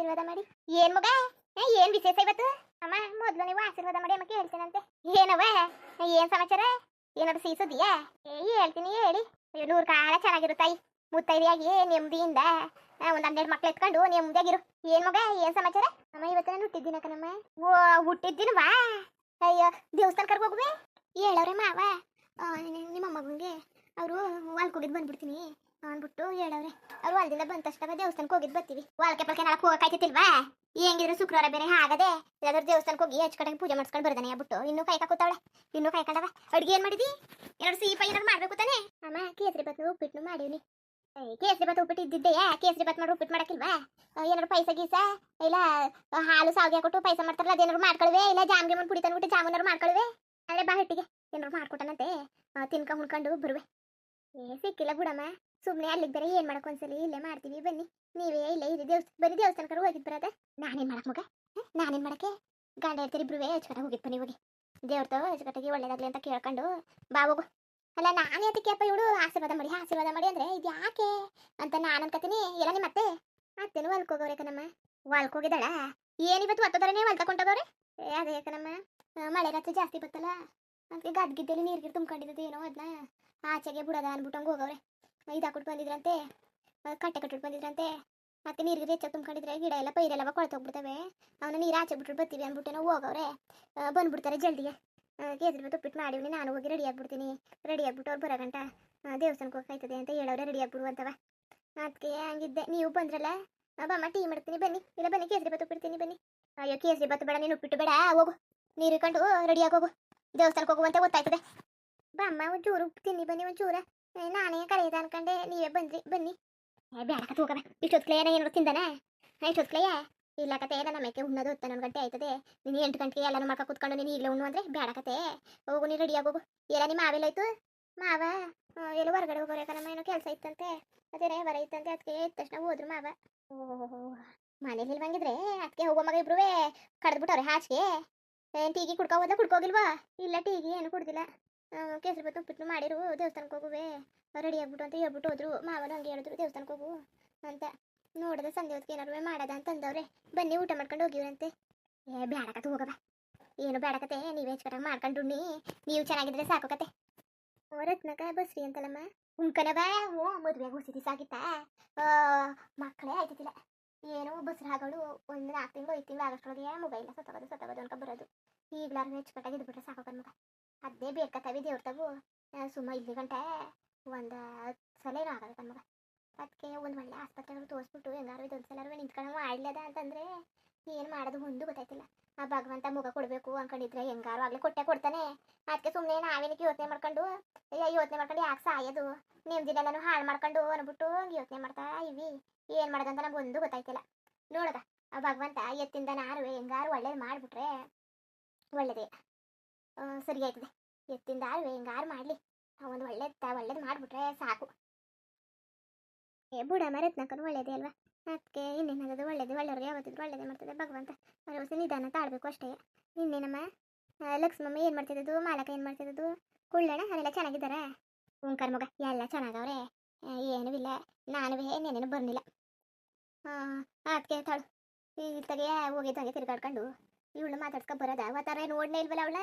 ಆಶೀರ್ವಾದ ಮಾಡಿ. ಏನ್ ಮಗ? ಏನ್ ವಿಶೇಷ ಇವತ್ತು? ಅಮ್ಮ, ಮೊದ್ಲು ನೀವು ಆಶೀರ್ವಾದ ಮಾಡಿ ಅಮ್ಮಕ್ಕೆ ಹೇಳ್ತೀನಂತೆ. ಏನವ ಏನ್ ಸಮಾಚಾರ? ಏನಾದ್ರು ಸೀಸುದಿಯಾ? ಏ, ಹೇಳ್ತೀನಿ, ಹೇಳಿ. ನೂರು ಕಾಲ ಚೆನ್ನಾಗಿರು ತಾಯಿ. ಮುತ್ತೈದೆಯಾಗಿ, ನೆಮ್ಮದಿಯಿಂದ ಒಂದ್ ಹನ್ನೆರಡು ಮಕ್ಳು ಎತ್ಕೊಂಡು ನೆಮ್ಮದಿಯಾಗಿರು. ಏನ್ ಮಗ, ಏನ್ ಸಮಾಚಾರ? ಅಮ್ಮ, ಇವತ್ತು ನಾನು ಹುಟ್ಟಿದ್ದೀನ ಕಣಮ್ಮ. ಓ ಹುಟ್ಟಿದ್ದೀನವಾ ಅಯ್ಯೋ ದೇವಸ್ಥಾನಕ್ಕೆ ಹೋಗುವೆ? ಹೇಳವ್ರೆ ಮಾವ. ನಿಮ್ಮ ಅವರು ಹೊಲ್ಕ್ ಹೋಗಿದ್ ಬಂದ್ಬಿಡ್ತೀನಿ. ಅಂದ್ಬಿಟ್ಟು ಹೇಳವ್ರೆ. ಅವ್ರು ಹೊಲದಿಂದ ಬಂದ ತಕ್ಷಣ ದೇವಸ್ಥಾನಕ್ಕೆ ಹೋಗಿದ್ ಬರ್ತೀವಿ. ಹೊಲಕ್ಕೆ ಪಲ್ಕೆ ಹೋಗಕ್ಕೆ ಹೋಗಕ್ಕಾಯ್ತಿಲ್ವಾ ಹೆಂಗಿದ್ರು ಶುಕ್ರವಾರ ಬೇರೆ ಆಗದೆ ಎಲ್ಲಾದ್ರೂ ದೇವಸ್ಥಾನಕ್ಕೆ ಹೋಗಿ ಹಚ್ಕಡೆಗೆ ಪೂಜೆ ಮಾಡ್ಸ್ಕೊಂಡು ಬರ್ದಾನೆ ಬಿಟ್ಟು ಇನ್ನು ಕೈ ಕೂತಾವಳೆ. ಇನ್ನು ಕೈ ಕಂಡವ. ಅಡುಗೆ ಏನ್ ಮಾಡಿದಿ? ಎರಡು ಸಿಹಿ ಏನಾದ್ರು ಮಾಡ್ಬೇಕು ತಾನೆ? ಅಮ್ಮ, ಕೇಸರಿ ಬತ್ ಉಪ್ಪಿಟ್ಟು ಮಾಡಿವ್ನಿ. ಕೇಸರಿ ಬತ್ ಉಪ್ಪಿಟ್ಟು ಇದ್ದಿದ್ದೆಯಾ ಕೇಸರಿ ಬತ್ ಮಾಡಿ ಉಪ್ಪಿಟ್ಟು ಮಾಡಕ್ಕಿಲ್ವಾ? ಏನಾದ್ರು ಪೈಸ ಗೀಸ? ಇಲ್ಲ ಹಾಲು ಸಾವಿಗೆ ಕೊಟ್ಟು ಪೈಸ ಮಾಡ್ತಾರಲ್ಲ, ಅದೇನಾದ್ರು ಮಾಡ್ಕೊಳ್ವೆ? ಇಲ್ಲ, ಜಾಮ್ಗೆ ಮುಂದೆ ಪುಡಿ ತಂದ್ಬಿಟ್ಟು ಜಾಮೂನಾರು ಮಾಡ್ಕೊಳ್ವೆ? ಅದೇ ಬಾ ಹಿಟ್ಟಿಗೆ. ಏನಾದ್ರು ಮಾಡ್ಕೊಟ್ಟನಂತೆ. ತಿನ್ಕೊಂಡು ತಿನ್ಕ ಹುಣ್ಕೊಂಡು ಬರುವೆ. ಏ, ಸಿಕ್ಕಿಲ್ಲ ಬಿಡಮ್ಮ. ಸುಮ್ಮನೆ ಅಲ್ಲಿಗೆ ಬೇರೆ ಏನ್ ಮಾಡಕ್ ಒಂದ್ಸಲಿ? ಇಲ್ಲೇ ಮಾಡ್ತೀವಿ ಬನ್ನಿ. ನೀವೇ ಇಲ್ಲೇ ಇದು ದೇವಸ್ಥಾನ ಬರೀ ದೇವಸ್ಥಾನಕ್ಕೆ ಹೋಗಿದ್ ಬರದ ನಾನೇನ್ ಮಾಡಕ್ ಮಗ? ನಾನೇನ್ ಮಾಡಕ್ಕೆ? ಗಂಡ ಹೇಳ್ತೀರಿ ಇಬ್ರುವೇ ಅಚ್ಚುಕಟ್ಟಾಗಿ ಹೋಗಿದ್ ಬನ್ನಿ ಹೋಗಿ. ಅಚ್ಚುಕಟ್ಟಾಗಿ ಒಳ್ಳೇದಾಗ್ಲಿ ಅಂತ ಕೇಳ್ಕೊಂಡು ಬಾ ಹೋಗು. ಅಲ್ಲ, ನಾನು ಅದಕ್ಕೆಪ್ಪ ಇವಳು ಆಶೀರ್ವಾದ ಮಾಡಿ ಆಶೀರ್ವಾದ ಮಾಡಿ ಅಂದ್ರೆ ಇದು ಯಾಕೆ ಅಂತ ನಾನು ಅನ್ಕತೀನಿ ಎಲ್ಲ ನಿಮ್ಮ ಅತ್ತೆ? ಅತ್ತೆನು ಹೊಲ್ಕ್ ಹೋಗೋರೆ ಕಣಮ್ಮ. ಹೊಲ್ಕ್ ಹೋಗಿದ್ದಾಳ? ಏನಿವತ್ತು ಒತ್ತೋದಾರೆ ಹೊಲ್ ಕೊಂಟೋಗವ್ರೆ? ಏ, ಅದೇ ಕಣಮ್ಮ. ಮಳೆ ರಾತ್ರಿ ಜಾಸ್ತಿ ಬತ್ತಲ್ಲ. ಅದಕ್ಕೆ ಗದ್ಗಿದ್ದಲ್ಲಿ ನೀರ್ಗಿರ್ ಗೀರು ತುಂಬ್ಕೊಂಡಿರೋದು ಏನೋ ಅದನ್ನ ಆಚೆಗೆ ಬಿಡೋದ ಅನ್ಬಿಟ್ಟಂಗೆ ಹೋಗವ್ರೆ. ಇದು ಹಾಕ್ಬಿಟ್ಟು ಬಂದಿದ್ರಂತೆ ಕಟ್ಟೆ ಕಟ್ಬಿಟ್ಟು ಬಂದಿದ್ರಂತೆ. ಮತ್ತೆ ನೀರು ಗೀರು ಹೆಚ್ಚಾಗಿ ತುಂಬ್ಕೊಂಡಿದ್ರೆ ಗಿಡ ಎಲ್ಲ ಪೈರೆಲ್ಲ ಕೊಳ್ತೋಗ್ಬಿಡ್ತವೆ ಅವನ ನೀರು ಆಚೆ ಬಿಟ್ಬಿಟ್ಟು ಬರ್ತೀವಿ ಅಂದ್ಬಿಟ್ಟೇನೋ ಹೋಗವ್ರೆ. ಆ, ಬಂದ್ಬಿಡ್ತಾರೆ ಜಲ್ದಿಗೆ. ಕೇಸರಿ ಬತ್ತು ಉಪ್ಪಿಟ್ಟು ಮಾಡಿವ್ನಿ ನಾನು ಹೋಗಿ ರೆಡಿ ಆಗ್ಬಿಡ್ತೀನಿ. ರೆಡಿ ಆಗ್ಬಿಟ್ಟು ಅವ್ರು ಬರೋಗಂಟ ದೇವಸ್ಥಾನಕ್ಕೆ ಹೋಗ್ತದೆ ಅಂತ ಹೇಳೋರೆ ರೆಡಿ ಆಗ್ಬಿಡುವಂತವ ಅದಕ್ಕೆ ಹಂಗಿದ್ದೆ. ನೀವು ಬಂದ್ರಲ್ಲ ಬಾಮ್ಮ ಟೀ ಮಾಡ್ತೀನಿ. ಬನ್ನಿ. ಇಲ್ಲ ಬನ್ನಿ ಕೇಸರಿ ಬತ್ತು ಬಿಡ್ತೀನಿ ಬನ್ನಿ. ಅಯ್ಯೋ ಕೇಸರಿ ಬತ್ತು ಬೇಡ ನೀನು ಉಪ್ಪಿಟ್ಟು ಬೇಡ. ಹೋಗು. ನೀರು ಕಂಡು ರೆಡಿ ಆಗೋಗು ದೇವಸ್ಥಾನಕ್ಕೆ ಹೋಗುವಂತೆ ಗೊತ್ತಾಯ್ತದೆ. ಬಮ್ಮ ಒಂಚೂರು ತಿನ್ನಿ ಬನ್ನಿ ಒಂಚೂರ. ನಾನೇ ಕರೆಯದ ಅನ್ಕಂಡೆ, ನೀವೇ ಬಂದ್ರಿ, ಬನ್ನಿ. ಏ ಬೇಡ ಕತ್ ಹೋಗವ ಇಷ್ಟೊತ್ಕ್ಲೆಯ ಏನಾದ್ರು ತಿಂದಾನ? ಇಷ್ಟೊತ್ಕ್ಲೆಯ ಇಲ್ಲ ಕತೆ ನನ್ನ ಮೇಕೆ ಉಣ್ಣೋದು ಹನ್ನೊಂದು ಗಂಟೆ ಆಯ್ತದೆ. ನೀನು ಎಂಟು ಗಂಟೆಗೆ ಎಲ್ಲಾನು ಮಕ್ಕ ಕೂತ್ಕೊಂಡು ನೀನು ಈಗಲೇ ಉಣ್ಣು ಅಂದ್ರೆ ಬೇಡ ಕತೆ ಹೋಗು ನೀನು ರೆಡಿ ಆಗೋಗು. ಎಲ್ಲ ನಿಮ್ಮ ಮಾವೆಲ್ಲಾಯ್ತು ಮಾವ? ಎಲ್ಲೋ ಹೊರಗಡೆ ಹೋಗೋರೆ ನಮ್ಮ ಏನೋ ಕೆಲಸ ಇತ್ತಂತೆ. ಅದೇ ಬರ ಇತ್ತಂತೆ ಅದಕ್ಕೆ ಇದ್ದ ತಕ್ಷಣ ಹೋದ್ರು ಮಾವ. ಓಹೋ ಮನೇಲಿ ಇಲ್ವಂಗಿದ್ರೆ ಅದಕ್ಕೆ ಹೋಗೋ ಮಗ ಇಬ್ರು ಕಡ್ದ್ಬಿಟ್ಟವ್ರೆ ಹಾಸಿಗೆ. ಏನ್ ಟೀಗಿ ಕುಡ್ಕೋ ಹೋದ ಕುಡ್ಕೋಗಿಲ್ವಾ ಇಲ್ಲ, ಟೀಗಿ ಏನು ಕುಡ್ದಿಲ್ಲ. ಕೇಸರಿ ಬತ್ತು ಉಪ್ಪಿಟ್ಟು ಮಾಡಿರು ದೇವಸ್ಥಾನಕ್ಕೆ ಹೋಗುವೆ. ರೆಡಿ ಆಗ್ಬಿಟ್ಟು ಅಂತ ಹೇಳ್ಬಿಟ್ಟು ಹೋದ್ರು. ಮಾವನು ಹಂಗೆ ಹೇಳಿದ್ರು ದೇವಸ್ಥಾನಕ್ಕೆ ಹೋಗು ಅಂತ. ನೋಡಿದ್ರೆ ಸಂಜೆ ಹೊತ್ತಿಗೆ ಏನಾರು ಮಾಡದ ಅಂತ ಅಂದವ್ರೆ. ಬನ್ನಿ ಊಟ ಮಾಡ್ಕೊಂಡು ಹೋಗಿವ್ರಂತೆ. ಏ ಬೇಡಕತ್ತೆ ಹೋಗಬ ಏನು ಬೇಡಕತೆ ನೀವೇ ಹೆಚ್ಚು ಮಾಡ್ಕೊಂಡು ಉಣ್ಣಿ ನೀವು ಚೆನ್ನಾಗಿದ್ರೆ ಸಾಕು ಕತೆ ಓ, ರತ್ನಕ, ಬಸ್ರಿ ಅಂತಲ್ಲಮ್ಮ. ಬಾ ಓ ಮದುವೆಗೆ ಹುಸಿದಿ ಸಾಕಿತ್ತ ಮಕ್ಕಳೇ ಆಯ್ತಿಲ್ಲ ಏನು ಬಸ್ರು ಹಾಗಳು, ಒಂದು ನಾಲ್ಕು ತಿಂಗಳು, ಐದು ತಿಂಗಳು ಆಗಷ್ಟೊಳಗೆ ಮೊಬೈಲ್ ಸತ್ತೋಗೋದು ಸತ್ತೋಗೋದು ಅನ್ಕೊ ಬರೋದು. ಈಗಲಾರು ಹೆಚ್ಚು ಕಟ್ಟಾಗಿ ಇದ್ಬಿಟ್ರೆ ಸಾಕು ಅದೇ ಬೇಕತ್ತವಿ ದೇವ್ರ ತಗು ಸುಮ್ಮ ಇಲ್ಲಿ ಗಂಟೆ, ಒಂದು ಸಲ ಆಗಲ್ಲ ಕಣ್ಮಗ ಅದಕ್ಕೆ ಒಂದು ಒಳ್ಳೆ ಆಸ್ಪತ್ರೆಗಳು ತೋರಿಸ್ಬಿಟ್ಟು ಹೆಂಗಾರು ಇದೊಂದು ಸಲ ನಿಂತ್ಕೊಂಡು ಮಾಡ್ಲದ ಅಂತಂದ್ರೆ ಏನು ಮಾಡೋದು ಒಂದು ಗೊತ್ತಾಯ್ತಿಲ್ಲ. ಆ ಭಗವಂತ ಮುಗ ಕೊಡಬೇಕು ಅನ್ಕೊಂಡಿದ್ರೆ ಹೆಂಗಾರು ಆಗಲಿ ಕೊಟ್ಟೆ ಕೊಡ್ತಾನೆ. ಅದಕ್ಕೆ ಸುಮ್ಮನೆ ನಾವೇನಕ್ಕೆ ಯೋಚನೆ ಮಾಡ್ಕೊಂಡು ಯೋಚನೆ ಮಾಡ್ಕೊಂಡು ಯಾಕೆ ಸಾಯೋದು? ನೆಮ್ಮದಿನೆಲ್ಲನೂ ಹಾಳು ಮಾಡ್ಕೊಂಡು ಅಂದ್ಬಿಟ್ಟು ಯೋಚನೆ ಮಾಡ್ತಾ ಇವಿ ಏನು ಮಾಡೋದಂತ ನಮ್ಗೆ ಒಂದು ಗೊತ್ತಾಯ್ತಿಲ್ಲ. ನೋಡದ, ಆ ಭಗವಂತ ಎತ್ತಿಂದ ನಾರು ಹೆಂಗಾರು ಒಳ್ಳೇದು ಮಾಡಿಬಿಟ್ರೆ ಒಳ್ಳೇದೇ. ಸರಿ ಆಯ್ತದೆ. ಎತ್ತಿಂದ ಆರು ಹೆಂಗಾರು ಮಾಡಲಿ. ಒಂದು ಒಳ್ಳೇದು ಒಳ್ಳೇದು ಮಾಡಿಬಿಟ್ರೆ ಸಾಕು. ಏ, ಬುಡ ಮರತ್ನಕನು ಒಳ್ಳೇದೇ ಅಲ್ವಾ? ಅದಕ್ಕೆ ಇನ್ನೇನದು ಒಳ್ಳೇದು, ಒಳ್ಳೆಯವ್ರಿಗೆ ಯಾವತ್ತಿದ್ರು ಒಳ್ಳೇದೇ ಮಾಡ್ತದೆ ಭಗವಂತ. ಭರವಸೆ, ನಿಧಾನ ತಾಳ್ಬೇಕು ಅಷ್ಟೇ. ಇನ್ನೇನಮ್ಮ ಲಕ್ಷ್ಮಮ್ಮ ಏನು ಮಾಡ್ತಿದ್ದು ಮಾಲಕ ಏನು ಮಾಡ್ತಿದ್ದು ಕುಳ್ಳಣ್ಣ, ಅವರೆಲ್ಲ ಚೆನ್ನಾಗಿದ್ದಾರಾ? ಓಂಕಾರ ಮಗ, ಎಲ್ಲ ಚೆನ್ನಾಗವ್ರೆ. ಏನೂ ಇಲ್ಲ. ನಾನು ಏನೇನೇನು ಹಾಂ ಅದಕ್ಕೆ ತಾಳು. ಇತ್ತಗೆ ಹೋಗಿದ್ದಂಗೆ ತಿರ್ಗಾಡ್ಕೊಂಡು. ಇವಳು ಮಾತಾಡ್ಸ್ಕೊ ಬರೋದ? ಅವತ್ತಾರ ನೋಡ್ನೇ ಇಲ್ವಲ್ಲ ಅವಳ?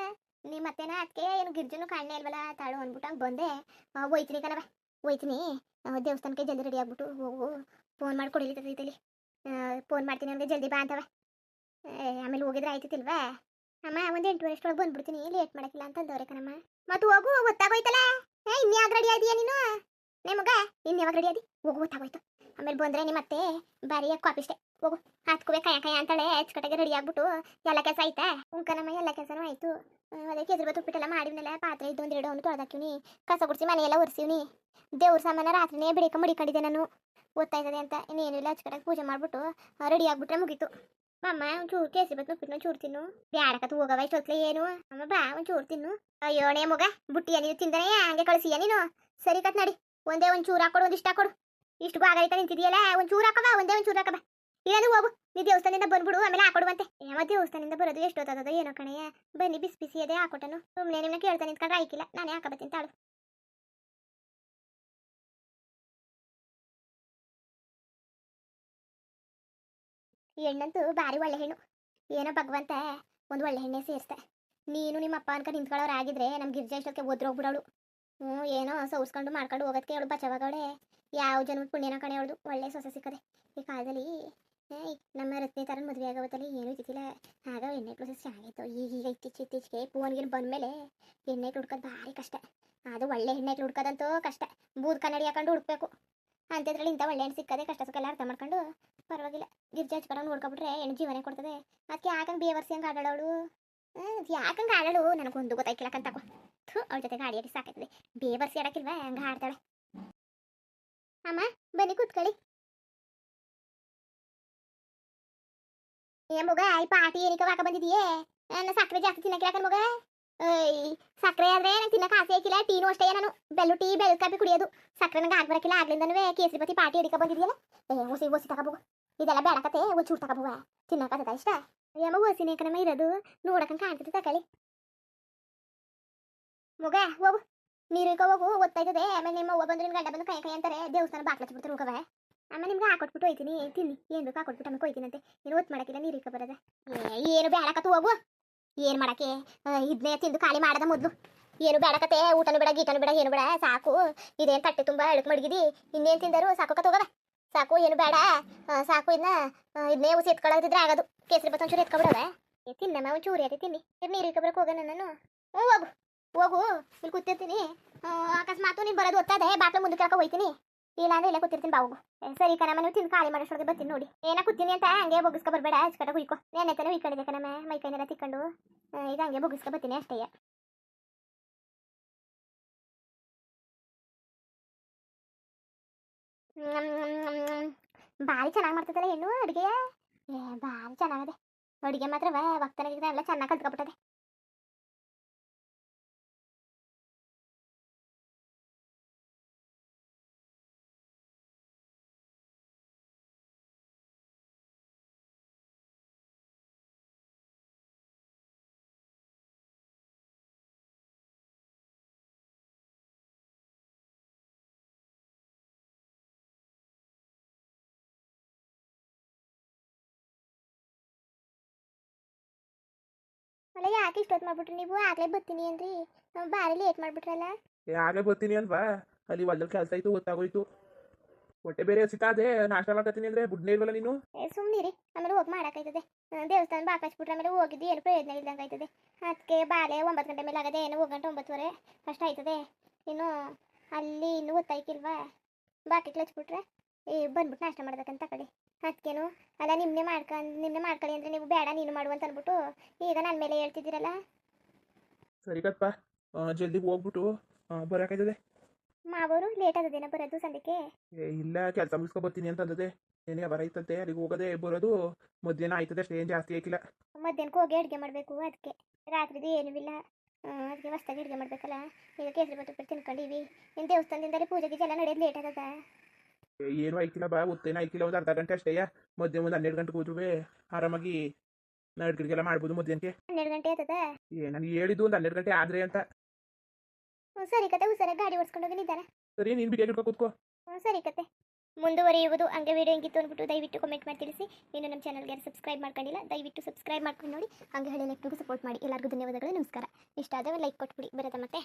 ನಿಮ್ಮ ಮತ್ತೇನ ಅದಕ್ಕೆ ಏನು ಗಿರ್ಜನು ಕಾಣಲೇ ಇಲ್ವಲ್ಲ ತಾಳು ಅಂದ್ಬಿಟ್ಟು ಬಂದೆ. ಹೋಯ್ತೀನಿ ಕಣವ ಹೋಯ್ತೀನಿ. ದೇವಸ್ಥಾನಕ್ಕೆ ಜಲ್ದಿ ರೆಡಿ ಆಗ್ಬಿಟ್ಟು ಹೋಗು ಫೋನ್ ಮಾಡಿ ಕೊಡಿಲಿ ರೀತಿಲಿ ಫೋನ್ ಮಾಡ್ತೀನಿ ಅಂದರೆ ಜಲ್ದಿ ಬಾ ಅಂತವ ಏ, ಆಮೇಲೆ ಹೋಗಿದ್ರೆ ಆಯ್ತಿತ್ತಿಲ್ವಾ ಅಮ್ಮ ಒಂದು ಎಂಟೂವರೆ ಅಷ್ಟೊಳಗೆ ಬಂದ್ಬಿಡ್ತೀನಿ ಲೇಟ್ ಮಾಡಕ್ಕಿಲ್ಲ ಅಂತಂದವ್ರೆ ಕಣಮ್ಮ. ಮತ್ತು ಹೋಗು ಗೊತ್ತಾಗೋಯ್ತಲ್ಲ ಏ ಇನ್ಯಾವಾಗ ರೆಡಿ ಆದಿಯಾ ನೀನು? ನಿಮಗ ಇನ್ಯಾವಾಗ ರೆಡಿ ಆದಿ ಹೋಗು ಗೊತ್ತಾಗೋಯ್ತು ಆಮೇಲೆ ಬಂದ್ರೆ ನಿಮ್ಮ ಅತ್ತೆ ಬಾರಿಯ ಕಾಪಿ ಇಷ್ಟೇ ಹೋಗು. ಹಾತ್ಕೋಬೇಕು ಕಾಯ ಕಾಯ ಅಂತಾಳೆ ಅಚ್ಚುಕಟ್ಟಾಗಿ ರೆಡಿ ಆಗ್ಬಿಟ್ಟು ಎಲ್ಲ ಕೆಲಸ ಆಯ್ತಾ ಉಂಕನಮ್ಮ ಎಲ್ಲ ಕೆಲಸನೂ ಆಯ್ತು. ಅದೇ ಕೆಸರು ಬತ್ತು ಉಪ್ಪಿಟ್ಟೆಲ್ಲ ಮಾಡಿವ್ನೆಲ್ಲ, ಪಾತ್ರೆ ಇದ್ದು ಒಂದು ಎರಡು ಒಂದು ತೊಳೆದಾಕಿವ್ನಿ ಕಸ ಗುಡಿಸಿ ಮನೆಯೆಲ್ಲ ಒರೆಸಿವ್ನಿ. ದೇವ್ರ ಸಾಮಾನ ರಾತ್ರಿನೇ ಬಿಡಿಕ ಮಡಿಕೊಂಡಿದ್ದೆ ನಾನು. ಗೊತ್ತಾಯ್ತದೆ ಅಂತ ಇನ್ನೇನಿಲ್ಲ ಅಚ್ಚುಕಟ್ಟಾಗಿ ಪೂಜೆ ಮಾಡಿಬಿಟ್ಟು ರೆಡಿ ಆಗ್ಬಿಟ್ರೆ ಮುಗೀತು. ಅಮ್ಮ ಒಂಚೂರು ಕೇಸರಿ ಬತ್ತು ಉಪ್ಪಿಟ್ಟು ಒಂಚೂರು ತಿನ್ನು. ಬ್ಯಾಡಕತ್ತು ಹೋಗವ ಇಷ್ಟೊತ್ಲೆ ಏನು? ಅಮ್ಮ ಬಾ, ಒಂಚೂರು ತಿನ್ನು. ಅಯ್ಯೋಣೆ ಮಗ ಬುಟ್ಟಿಯ ನೀನು ತಿಂದನೇ, ಹಂಗೆ ಕಳಿಸಿಯ ನೀನು? ಸರಿ ಕತ್ ನಡಿ. ಒಂದೇ ಒಂದು ಚೂರು ಹಾಕೊಡು, ಒಂದಿಷ್ಟು ಹಾಕೊಡು. ಇಷ್ಟು ಬಾಗೈತ ನಿಂತಿದೆಯಲ್ಲ ಒಂದು ಚೂರು ಹಾಕವ ಒಂದೇ ಒಂದು ಚೂರು ಹಾಕವ ಇಲ್ಲಾಂದ್ರೆ ಹೋಗು ನೀ ದೇವಸ್ಥಾನದಿಂದ ಬಂದ್ಬಿಡು, ಆಮೇಲೆ ಹಾಕೊಡುವಂತೆ. ಯಾವ ದೇವಸ್ಥಾನದಿಂದ ಬರೋದು ಎಷ್ಟೊತ್ತದ ಏನೋ ಕಣೆಯ ಬನ್ನಿ, ಬಿಸಿ ಬಿಸಿ ಅದೇ ಹಾಕೊಟ್ಟನು. ಸುಮ್ಮನೆ ನಿಮ್ಮನ್ನ ಕೇಳ್ತಾ ನಿಂತ್ಕೊಂಡ್ರೆ ಆಯ್ಕಿಲ್ಲ. ನಾನೇ ಹಾಕಬತ್ತೀನಿ ತಾಳು ಹೆಣ್ಣಂತೂ ಭಾರಿ ಒಳ್ಳೆ ಹೆಣ್ಣು. ಏನೋ ಭಗವಂತ ಒಂದು ಒಳ್ಳೆ ಹೆಣ್ಣೆ ಸೇರಿಸ್ತೆ ನೀನು ನಿಮ್ಮ ಅಪ್ಪ ಅನ್ಕೊಂಡು ನಿಂತ್ಕೊಳ್ಳೋರು ಆಗಿದ್ರೆ ನಮ್ಮ ಗಿರ್ಜಾ ಇಷ್ಟಕ್ಕೆ ಓದ್ರೋಗ್ಬಿಡವಳು ಹ್ಞೂ, ಏನೋ ಸೌಸ್ಕೊಂಡು ಮಾಡ್ಕೊಂಡು ಹೋಗೋದಕ್ಕೆ ಅವಳು ಬಚಾವಾಗವಳೆ ಯಾವ ಜನ್ಮ ಪುಣ್ಯನ ಕಣೆ ಅವಳು ಒಳ್ಳೆ ಸೊಸೆ ಸಿಕ್ಕದೆ. ಈ ಕಾಲದಲ್ಲಿ ಏಯ್, ನಮ್ಮ ರತ್ನೆ ತರ ಮದುವೆ ಆಗೋವತ್ತಲ್ಲಿ ಏನೂ ಇದ್ದಿದ್ದಿಲ್ಲ. ಆಗ ಎಣ್ಣೆ ಪ್ರೊಸೆಸ್ ಚೆನ್ನಾಗಿತ್ತು ಈಗ ಈಗ ಇತ್ತೀಚೆ ಇತ್ತೀಚೆಗೆ ಬಂದ ಬಂದಮೇಲೆ ಎಣ್ಣೆ ಹುಡ್ಕೋದು ಭಾರಿ ಕಷ್ಟ. ಅದು ಒಳ್ಳೆ ಎಣ್ಣೆ ಹುಡ್ಕೋದಂತೂ ಕಷ್ಟ. ಬೂದ್ ಕನ್ನಡಿ ಹಾಕೊಂಡು ಹುಡುಕ್ಬೇಕು. ಅಂಥದ್ರಲ್ಲಿ ಇಂಥ ಒಳ್ಳೆ ಎಣ್ಣೆ ಸಿಕ್ಕದೆ ಕಷ್ಟ ಸುಖ ಎಲ್ಲ ಅರ್ಥ ಮಾಡ್ಕೊಂಡು ಪರವಾಗಿಲ್ಲ. ಗಿರ್ಜಾ ಹಚ್ಕೊಂಡು ನೋಡ್ಕೊಬಿಟ್ರೆ ಹೆಣ್ಣು ಜೀವನ ಕೊಡ್ತದೆ. ಅದಕ್ಕೆ ಯಾಕಂಗೆ ಬೇವರ್ಸಿ ಹಂಗೆ ಆಡಾಡವಳು ಯಾಕಂಗೆ ಆಡಳು? ನನಗೊಂದು ಗೊತ್ತಾಯ್ಕಿಲ್ಲಕ್ಕಂತ ಥೂ, ಅವಳ ಜೊತೆ ಗಾಡಿಯಲ್ಲಿ ಸಾಕಾಯ್ತದೆ. ಬೇವರ್ಸಿ ಆಡಕ್ಕಿಲ್ವಾ? ಹಂಗೆ ಆಡ್ತಾಳೆ. ಅಮ್ಮ, ಬನ್ನಿ ಕೂತ್ಕೊಳ್ಳಿ. ಏ ಮಗ, ಈ ಪಾಟಿ ಏನಕ್ಕೆ ಬಂದಿದೀಯೇ ನನ್ನ ಸಕ್ಕರೆ ಜಾಸ್ತಿ ತಿನ್ನಕ್ಕೆ ಯಾಕನ್ ಮಗ. ಸಕ್ಕರೆ ಆದ್ರೆ ನಂಗೆ ತಿನ್ನಕ್ಕೆ ಆಸೆ ಹಾಕಿಲ್ಲ ಟೀನು ಅಷ್ಟೇ ನಾನು. ಬೆಲ್ಲು ಟೀ ಬೆಲ್ಲ ಕಾಫಿ ಕುಡಿಯೋದು. ಸಕ್ಕರೆ ನಂಗೆ ಆಗ್ಬರಕಿಲ್ಲ ಆಗ್ಲಿಂದನೂ ಕೇಸರಿ ಬತ್ತಿ ಪಾಟಿ ಹಿಡಿಕ ಬಂದಿದೆಯಲ್ಲ ಏ ಒಸಿ ಒಸಿ ತಗೋಬೋಗು ಇದೆಲ್ಲ ಬೇಡಕತೆ ಒಂದು ಚೂರು ತಗೋಬೋವ ತಿನ್ನಕತ್ತದ ಇಷ್ಟ? ಏಮ ಒಸಿನೇ ಕಣಮ್ಮ ಇರೋದು. ನೋಡಕ್ಕಂಗೆ ಕಾಣ್ತದೆ ತಕೊಳ್ಳಿ ಮಗ, ಹೋಗು. ನೀರಿಗೆ ಹೋಗು. ಓದ್ತಾಯ್ತದೆ ಆಮೇಲೆ ನಿಮ್ಮ ಅವ್ವ ಬಂದ್ರೆ ಗಂಡ ಬಂದು ಕೈ ಕೈ ಅಂತಾರೆ. ದೇವಸ್ಥಾನ ಬಾಕ್ಲಚ್ಚಿ ಬಿಡ್ತಾರೆ ಹೋಗವ ಆಮೇಲೆ ನಿಮ್ಗೆ ಹಾಕೊಟ್ಬಿಟ್ಟು ಹೋಯ್ತೀನಿ. ತಿನ್ನಿ. ಏನು ಬೇಕು ಹಾಕೊಟ್ಬಿಟ್ಟು ಆಮೇಲೆ ಹೋಯ್ತೀನಂತೆ ಏನು ಓದ್ ಮಾಡಕ್ಕಿಲ್ಲ ನೀರಿಗೆ ಬರೋದ. ಏನು ಬೇಡಕತ್ತು ಹೋಗು. ಏನು ಮಾಡಕ್ಕೆ? ಇದನ್ನೇ ತಿಂದು ಖಾಲಿ ಮಾಡದ ಮೊದಲು. ಏನು ಬೇಡಕತ್ತೆ ಊಟನು ಬೇಡ ಗೀಟನು ಬೇಡ, ಏನು ಬೇಡ, ಸಾಕು. ಇದೇನು ತಟ್ಟೆ ತುಂಬ ಎಳಕ್ ಮಡಗಿದಿ? ಇನ್ನೇನು ತಿಂದರು ಸಾಕು ಕತ್ತೋಗದ ಸಾಕು, ಏನು ಬೇಡ. ಸಾಕು ಇದನ್ನ ಇದನ್ನೇ ಉಸಿ ಎತ್ಕೊಳ್ಳೋದಿದ್ರೆ ಆಗೋದು. ಕೇಸರಿ ಬತ್ತ ಒಂಚೂರು ಎತ್ಕೊಬಿಡೋದ ತಿನ್ನಮ್ಮ, ಒಂಚೂರು ಅದೇ ತಿನ್ನಿ? ನೀರು ಇಟ್ಕೊಬರಕ್ಕೆ ಹೋಗೋಣ ನಾನು. ಹೋಗು. ಹೋಗು. ಇಲ್ಲಿ ಕೂತಿರ್ತೀನಿ. ಅಕಸ್ಮಾತು ನೀನು ಬರೋದು ಒತ್ತದೆ. ಬಾಟ್ಲು ಮುಂದಕ್ಕೆ ಹಾಕೋ ಹೋಯ್ತೀನಿ. ಇಲ್ಲ ಅಂದ್ರೆ ಇಲ್ಲೇ ಕೂತಿರ್ತೀನಿ ಬಾವು ಸರಿ ಕಣಮ್ಮ, ನೀವು ತಿಂದು ಖಾಲಿ ಮಾಡೋಷ್ಟೊಳಗೆ ಬರ್ತೀನಿ ನೋಡಿ. ಏನ ಕೂತೀನಿ ಅಂತ ಹಂಗೆ ಬೊಗಿಸ್ಕೊ ಬರ್ಬೇಡ ಹಚ್ಕಟ ಹುಯ್ಕೊ ನೆನ್ನೆ ತಾನೇ ಹುಯ್ಕೊಂಡಿದ್ದೆ ಕಣಮ್ಮ, ಮೈ ಕೈನೆಲ್ಲ ತಿಕ್ಕೊಂಡು. ಈಗ ಹಂಗೆ ಬೊಗಿಸ್ಕೊ ಬರ್ತೀನಿ ಅಷ್ಟೇ ಭಾರಿ ಚೆನ್ನಾಗಿ ಮಾಡ್ತಿದ್ದಲ್ಲ ಹೆಣ್ಣು ಅಡುಗೆ ಏ ಭಾರಿ ಚೆನ್ನಾಗದೆ. ಅಡುಗೆ ಮಾತ್ರ ವಕ್ತನ ಎಲ್ಲ ಚೆನ್ನಾಗಿ ಕಲ್ತ್ಕೊಬಿಟ್ಟದೆ. ಅಲ್ಲ ಯಾಕೆ ಇಷ್ಟೊತ್ತು ಮಾಡ್ಬಿಟ್ರಿ? ನೀವು ಆಗಲೇ ಬರ್ತೀನಿ ಅಂದ್ರಿ. ನಮ್ಮ ಭಾರಿ ಲೇಟ್ ಮಾಡ್ಬಿಟ್ರಲ್ಲ. ಆಗಲೇ ಬರ್ತೀನಿ ಅಲ್ವಾ? ಅಲ್ಲಿ ಹೊಲ್ದಲ್ಲಿ ಕೆಲಸ ಇತ್ತು ಗೊತ್ತಾಗೋಯ್ತು. ಹೊಟ್ಟೆ ಬೇರೆ ಹಸಿತಾದೆ ನಾಷ್ಟ ಮಾಡ್ತೀನಿ ಅಂದ್ರೆ ಬುಡ್ನೇ ಇಲ್ವಲ್ಲ ನೀನು? ಏ ಸುಮ್ಮನಿರಿ ಆಮೇಲೆ ಹೋಗಿ ಮಾಡೋಕ್ಕಾಯ್ತದೆ. ದೇವಸ್ಥಾನ ಬಾಕಾಚ್ಬಿಟ್ರೆ ಆಮೇಲೆ ಹೋಗಿದ್ದು ಏನು ಪ್ರಯೋಜನ ಇಲ್ದಂಗೆ ಆಯ್ತದೆ ಅದಕ್ಕೆ ಬಾಲೆ ಒಂಬತ್ತು ಗಂಟೆ ಮೇಲೆ ಆಗದೆ ಏನು ಹೋಗಿ ಗಂಟೆ ಒಂಬತ್ತುವರೆ ಕಷ್ಟ ಆಯ್ತದೆ. ಇನ್ನು ಅಲ್ಲಿ ಇನ್ನೂ ಗೊತ್ತಾಯ್ಕಿಲ್ವಾ ಬಾಕಿ ಕ್ಲಚ್ಬಿಟ್ರೆ ಏ ಬಂದ್ಬಿಟ್ಟು ನಾಷ್ಟ ಮಾಡ್ಬೇಕಂತ ಕಡೆ ಅದಕ್ಕೇನು? ಅಲ್ಲ ನಿಮ್ಮನೆ ಮಾಡ್ಕೊಂಡು ನಿಮ್ಮನೆ ಮಾಡ್ಕೊಳ್ಳಿ ಅಂದರೆ ನೀವು ಬೇಡ ನೀನು ಮಾಡು ಅಂತ ಅಂದ್ಬಿಟ್ಟು ಈಗ ನನ್ನ ಮೇಲೆ ಹೇಳ್ತಿದ್ದೀರಲ್ಲ? ಸರಿ ಕತ್ಪ ಜಲ್ದಿ ಹೋಗ್ಬಿಟ್ಟು ಬರೋಕಾಯ್ತದೆ ಮಾವರು ಲೇಟ್ ಆದದೇನ ಬರೋದು ಸಂದಕ್ಕೆ? ಏ ಇಲ್ಲ ಕೆಲಸ ಮುಗಿಸ್ಕೊ ಬರ್ತೀನಿ ಅಂತ ಅಂದದೆ. ಏನೇ ಬರೈತಂತೆ ಅಲ್ಲಿ ಅಲ್ಲಿಗೆ ಹೋಗೋದೇ ಬರೋದು ಮಧ್ಯಾಹ್ನ ಆಯ್ತದೆ ಅಷ್ಟೇ ಏನು ಜಾಸ್ತಿ ಆಯ್ತಿಲ್ಲ ಮಧ್ಯಾಹ್ನಕ್ಕೆ ಹೋಗಿ ಅಡುಗೆ ಮಾಡಬೇಕು ಅದಕ್ಕೆ. ರಾತ್ರಿದು ಏನೂ ಇಲ್ಲ. ಅದಕ್ಕೆ ಹೊಸ್ದಾಗಿ ಅಡುಗೆ ಮಾಡಬೇಕಲ್ಲ? ಈಗ ಕೇಸರಿ ಬತ್ತು ತಿನ್ಕೊಂಡಿವಿ. ಇನ್ನು ದೇವಸ್ಥಾನದಿಂದಲೇ ಪೂಜೆಗೆ ಎಲ್ಲ ನಡೆಯೋದು ಲೇಟ್ ಆಗದ ಏನು ಐತಿಲ್ಲ ಬಾ ಉತ್ತೇನ ಐತಿಲ್ಲ ಒಂದು ಅರ್ಧ ಗಂಟೆ ಅಷ್ಟೇ ಮಧ್ಯಾಹ್ನ ಒಂದು ಹನ್ನೆರಡು ಗಂಟೆಗೆ ಹೋದ್ರೂ ಆರಾಮಾಗಿ ನಡ್ಗಿರಿಗೆಲ್ಲ ಮಾಡ್ಬೋದು ಮಧ್ಯಾಹ್ನಕ್ಕೆ. ಹನ್ನೆರಡು ಗಂಟೆ ಆಯ್ತದ ಏ ನನಗೆ ಹೇಳಿದ್ದು ಒಂದು ಹನ್ನೆರಡು ಗಂಟೆ ಆದ್ರೆ ಅಂತ. ಹ್ಞೂ ಸರಿ ಕತೆ ಹುಷಾರಾಗಿ ಗಾಡಿ ಓಡಿಸ್ಕೊಂಡು ಹೋಗಿ ನಿಧಾನ. ಸರಿ ನೀನು ಬಿಟ್ಟು ಹಿಡ್ಕೊ ಕೂತ್ಕೋ. ಹ್ಞೂ ಸರಿ ಕತೆ. ಮುಂದುವರಿಯುವುದು ಹಂಗೆ ವಿಡಿಯೋ ಹೆಂಗಿತ್ತು ಅಂದ್ಬಿಟ್ಟು ದಯವಿಟ್ಟು ಕಮೆಂಟ್ ಮಾಡಿ ತಿಳಿಸಿ. ಇನ್ನು ನಮ್ಮ ಚಾನಲ್ಗೆ ಯಾರು ಸಬ್ಸ್ಕ್ರೈಬ್ ಮಾಡ್ಕೊಂಡಿಲ್ಲ ದಯವಿಟ್ಟು ಸಬ್ಸ್ಕ್ರೈಬ್ ಮಾಡ್ಕೊಂಡು ನೋಡಿ. ಹಂಗೆ ಹೇಳಿ ನೆಕ್ಟಿಗೂ ಸಪೋರ್ಟ್ ಮಾಡಿ. ಎಲ್ಲರಿಗೂ ಧನ್ಯವಾದಗಳು ನಮಸ್ಕಾರ. ಇಷ್ಟ ಆದರೆ ಲೈಕ್ ಕೊಟ್ಬಿಡಿ. ಬರೋದ ಮತ್ತೆ.